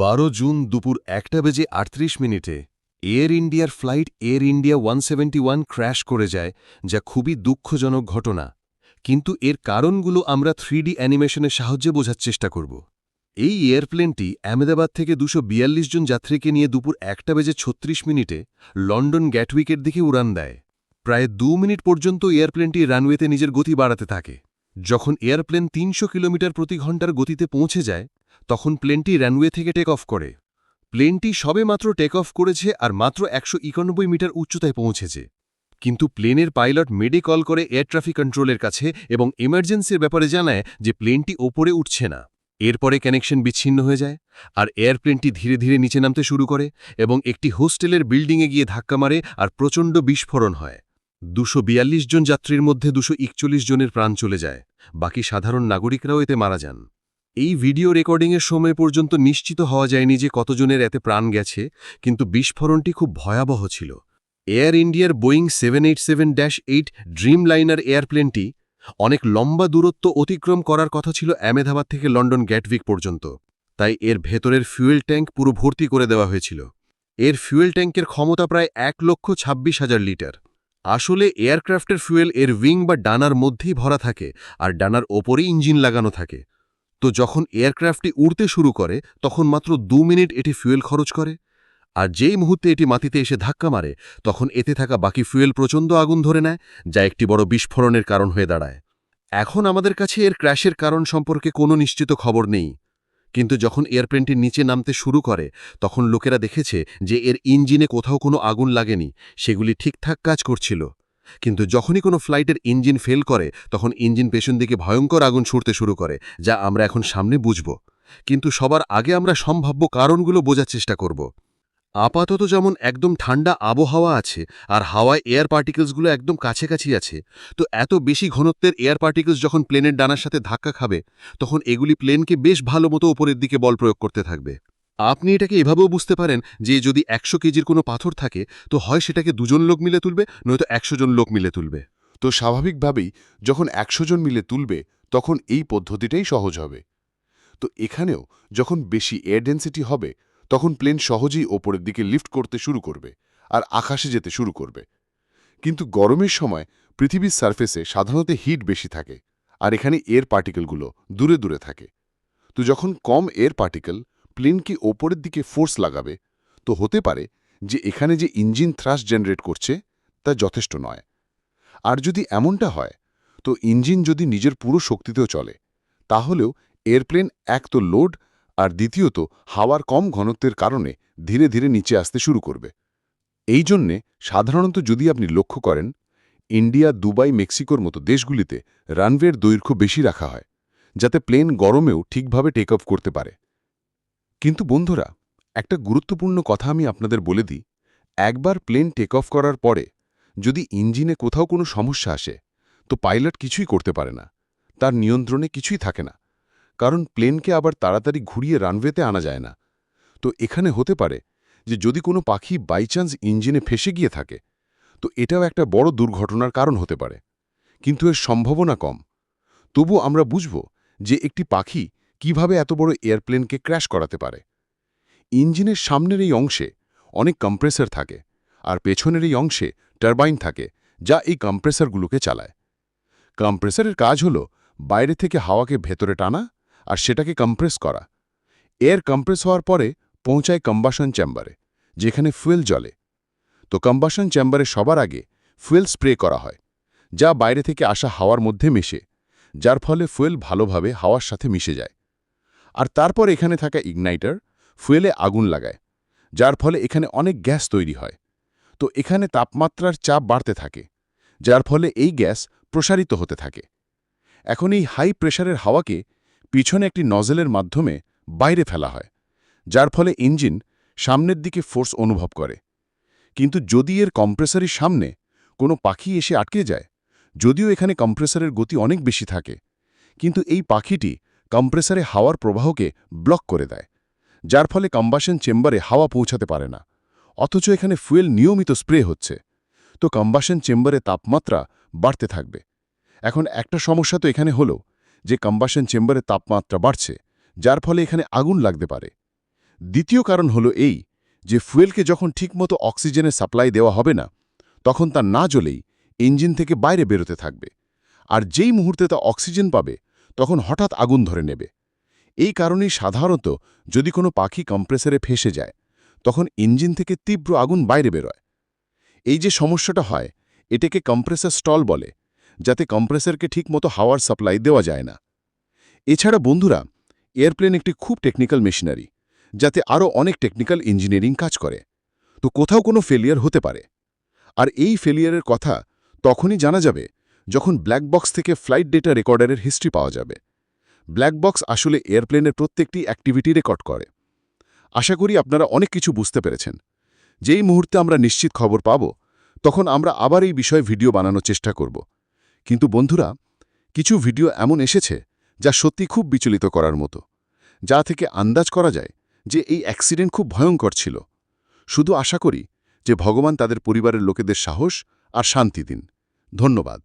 বারো জুন দুপুর একটা বেজে আটত্রিশ মিনিটে এয়ার ইন্ডিয়ার flight air India one crash করে যায়, যা খুবই দুঃখজনক ঘটনা। কিন্তু এর কারণগুলো আমরা থ্রিডি অ্যানিমেশনের সাহায্যে বোঝার চেষ্টা করব। এই এয়ারপ্লেনটি আহমেদাবাদ থেকে দুশো জন যাত্রীকে নিয়ে দুপুর একটা বেজে ছত্রিশ মিনিটে লন্ডন গ্যাটউইকের দিকে উড়ান দেয়। প্রায় দু মিনিট পর্যন্ত এয়ারপ্লেনটি রানওয়েতে নিজের গতি বাড়াতে থাকে। যখন এয়ারপ্লেন তিনশো কিলোমিটার প্রতি ঘণ্টার গতিতে পৌঁছে যায় তখন প্লেনটি রানওয়ে থেকে টেক অফ করে। প্লেনটি সবে মাত্র টেক অফ করেছে আর মাত্র একশো একানব্বই মিটার উচ্চতায় পৌঁছেছে। কিন্তু প্লেনের পাইলট মেডে কল করে এয়ার ট্রাফিক কন্ট্রোলের কাছে এবং এমার্জেন্সির ব্যাপারে জানায় যে প্লেনটি ওপরে উঠছে না। এরপরে কানেকশন বিচ্ছিন্ন হয়ে যায় আর এয়ারপ্লেনটি ধীরে ধীরে নিচে নামতে শুরু করে এবং একটি হোস্টেলের বিল্ডিংয়ে গিয়ে ধাক্কা মারে আর প্রচণ্ড বিস্ফোরণ হয়। দুশো জন যাত্রীর মধ্যে দুশো জনের প্রাণ চলে যায়। বাকি সাধারণ নাগরিকরাও এতে মারা যান। এই ভিডিও রেকর্ডিংয়ের সময় পর্যন্ত নিশ্চিত হওয়া যায়নি যে কতজনের এতে প্রাণ গেছে, কিন্তু বিস্ফোরণটি খুব ভয়াবহ ছিল। এয়ার ইন্ডিয়ার Boeing seven eight seven dash eight dream liner এয়ারপ্লেনটি অনেক লম্বা দূরত্ব অতিক্রম করার কথা ছিল আমেদাবাদ থেকে লন্ডন গ্যাটভিক পর্যন্ত। তাই এর ভেতরের ফুয়েল ট্যাঙ্ক পুরো ভর্তি করে দেওয়া হয়েছিল। এর ফুয়েল ট্যাঙ্কের ক্ষমতা প্রায় এক লক্ষ ছাব্বিশ হাজার লিটার। আসলে এয়ারক্রাফটের ফুয়েল এর উইং বা ডানার মধ্যেই ভরা থাকে, আর ডানার ওপরেই ইঞ্জিন লাগানো থাকে। তো যখন এয়ারক্রাফটটি উড়তে শুরু করে, তখন মাত্র দু মিনিট এটি ফুয়েল খরচ করে। আর যেই মুহূর্তে এটি মাটিতে এসে ধাক্কা মারে, তখন এতে থাকা বাকি ফুয়েল প্রচণ্ড আগুন ধরে নেয়, যা একটি বড় বিস্ফোরণের কারণ হয়ে দাঁড়ায়। এখন আমাদের কাছে এর ক্র্যাশের কারণ সম্পর্কে কোনো নিশ্চিত খবর নেই। কিন্তু যখন এয়ারপ্লেনটি নিচে নামতে শুরু করে, তখন লোকেরা দেখেছে যে এর ইঞ্জিনে কোথাও কোনো আগুন লাগেনি, সেগুলি ঠিকঠাক কাজ করছিল। কিন্তু যখনই কোনো ফ্লাইটের ইঞ্জিন ফেল করে, তখন ইঞ্জিন পেছন দিকে ভয়ঙ্কর আগুন ছুটতে শুরু করে, যা আমরা এখন সামনে বুঝব। কিন্তু সবার আগে আমরা সম্ভাব্য কারণগুলো বোঝার চেষ্টা করব। আপাতত যেমন একদম ঠান্ডা আবহাওয়া আছে, আর হাওয়ায় এয়ার পার্টিকেলসগুলো একদম কাছাকাছি আছে, তো এত বেশি ঘনত্বের এয়ার পার্টিকেলস যখন প্লেনের ডানার সাথে ধাক্কা খাবে, তখন এগুলি প্লেনকে বেশ ভালো মতো ওপরের দিকে বল প্রয়োগ করতে থাকবে। আপনি এটাকে এভাবেও বুঝতে পারেন যে যদি একশো কেজির কোনো পাথর থাকে, তো হয় সেটাকে দুজন লোক মিলে তুলবে, নয়তো একশো জন লোক মিলে তুলবে। তো স্বাভাবিকভাবেই যখন একশো জন মিলে তুলবে, তখন এই পদ্ধতিটাই সহজ হবে। তো এখানেও যখন বেশি এয়ার ডেন্সিটি হবে, তখন প্লেন সহজেই ওপরের দিকে লিফট করতে শুরু করবে আর আকাশে যেতে শুরু করবে। কিন্তু গরমের সময় পৃথিবীর সারফেসে সাধারণত হিট বেশি থাকে আর এখানে এর পার্টিকেলগুলো দূরে দূরে থাকে। তো যখন কম এর পার্টিকেল প্লেনকে ওপরের দিকে ফোর্স লাগাবে, তো হতে পারে যে এখানে যে ইঞ্জিন থ্রাস জেনারেট করছে, তা যথেষ্ট নয়। আর যদি এমনটা হয়, তো ইঞ্জিন যদি নিজের পুরো শক্তিতেও চলে, তাহলেও এয়ারপ্লেন এক তো লোড আর দ্বিতীয়ত হাওয়ার কম ঘনত্বের কারণে ধীরে ধীরে নিচে আসতে শুরু করবে। এই জন্যে সাধারণত যদি আপনি লক্ষ্য করেন, ইন্ডিয়া, দুবাই, মেক্সিকোর মতো দেশগুলিতে রানওয়ের দৈর্ঘ্য বেশি রাখা হয়, যাতে প্লেন গরমেও ঠিকভাবে টেক অফ করতে পারে। কিন্তু বন্ধুরা, একটা গুরুত্বপূর্ণ কথা আমি আপনাদের বলে দিই। একবার প্লেন টেক অফ করার পরে যদি ইঞ্জিনে কোথাও কোনো সমস্যা আসে, তো পাইলট কিছুই করতে পারে না। তার নিয়ন্ত্রণে কিছুই থাকে না। কারণ প্লেনকে আবার তাড়াতাড়ি ঘুরিয়ে রানওয়েতে আনা যায় না। তো এখানে হতে পারে যে যদি কোনো পাখি বাইচান্স ইঞ্জিনে ফেসে গিয়ে থাকে, তো এটাও একটা বড় দুর্ঘটনার কারণ হতে পারে। কিন্তু এর সম্ভাবনা কম। তবু আমরা বুঝব যে একটি পাখি কীভাবে এত বড় এয়ারপ্লেনকে ক্র্যাশ করাতে পারে? ইঞ্জিনের সামনের এই অংশে অনেক কম্প্রেসার থাকে আর পেছনের এই অংশে টারবাইন থাকে যা এই কম্প্রেসারগুলোকে চালায়। কম্প্রেসারের কাজ হল বাইরে থেকে হাওয়াকে ভেতরে টানা আর সেটাকে কম্প্রেস করা। এয়ার কম্প্রেস হওয়ার পরে পৌঁছায় কম্বাসন চেম্বারে, যেখানে ফুয়েল জলে তো কম্বাসন চেম্বারে সবার আগে ফুয়েল স্প্রে করা হয়, যা বাইরে থেকে আসা হাওয়ার মধ্যে মেশে, যার ফলে ফুয়েল ভালোভাবে হাওয়ার সাথে মিশে যায়। আর তারপর এখানে থাকা ইগনাইটার ফুয়েলে আগুন লাগায়, যার ফলে এখানে অনেক গ্যাস তৈরি হয়। তো এখানে তাপমাত্রার চাপ বাড়তে থাকে, যার ফলে এই গ্যাস প্রসারিত হতে থাকে। এখন এই হাই প্রেশারের হাওয়াকে পিছনে একটি নজেলের মাধ্যমে বাইরে ফেলা হয়, যার ফলে ইঞ্জিন সামনের দিকে ফোর্স অনুভব করে। কিন্তু যদি এর কম্প্রেসারের সামনে কোনো পাখি এসে আটকে যায়, যদিও এখানে কম্প্রেসারের গতি অনেক বেশি থাকে, কিন্তু এই পাখিটি কম্প্রেসারে হাওয়ার প্রবাহকে ব্লক করে দেয়, যার ফলে কম্বাসন চেম্বারে হাওয়া পৌঁছাতে পারে না। অথচ এখানে ফুয়েল নিয়মিত স্প্রে হচ্ছে। তো কম্বাসন চেম্বারে তাপমাত্রা বাড়তে থাকবে। এখন একটা সমস্যা তো এখানে হলো যে কম্বাসন চেম্বারে তাপমাত্রা বাড়ছে, যার ফলে এখানে আগুন লাগতে পারে। দ্বিতীয় কারণ হলো এই যে ফুয়েলকে যখন ঠিকমতো অক্সিজেনের সাপ্লাই দেওয়া হবে না, তখন তা না জ্বলেই ইঞ্জিন থেকে বাইরে বেরোতে থাকবে। আর যেই মুহূর্তে তা অক্সিজেন পাবে তখন হঠাৎ আগুন ধরে নেবে। এই কারণেই সাধারণত যদি কোনো পাখি কম্প্রেসারে ফেসে যায়, তখন ইঞ্জিন থেকে তীব্র আগুন বাইরে বেরোয়। এই যে সমস্যাটা হয়, এটাকে কম্প্রেসার স্টল বলে, যাতে কম্প্রেসারকে ঠিকমতো হাওয়ার সাপ্লাই দেওয়া যায় না। এছাড়া বন্ধুরা, এয়ারপ্লেন একটি খুব টেকনিক্যাল মেশিনারি, যাতে আরও অনেক টেকনিক্যাল ইঞ্জিনিয়ারিং কাজ করে। তো কোথাও কোনো ফেলিয়ার হতে পারে। আর এই ফেলিয়ারের কথা তখনই জানা যাবে যখন ব্ল্যাক বক্স থেকে ফ্লাইট ডেটা রেকর্ডারের হিস্ট্রি পাওয়া যাবে। ব্ল্যাক বক্স আসলে এয়ারপ্লেনের প্রত্যেকটি অ্যাক্টিভিটি রেকর্ড করে। আশা করি আপনারা অনেক কিছু বুঝতে পেরেছেন। যেই মুহূর্তে আমরা নিশ্চিত খবর পাব, তখন আমরা আবার এই বিষয়ে ভিডিও বানানোর চেষ্টা করব। কিন্তু বন্ধুরা, কিছু ভিডিও এমন এসেছে যা সত্যি খুব বিচলিত করার মতো, যা থেকে আন্দাজ করা যায় যে এই অ্যাক্সিডেন্ট খুব ভয়ঙ্কর ছিল। শুধু আশা করি যে ভগবান তাদের পরিবারের লোকেদের সাহস আর শান্তি দিন। ধন্যবাদ।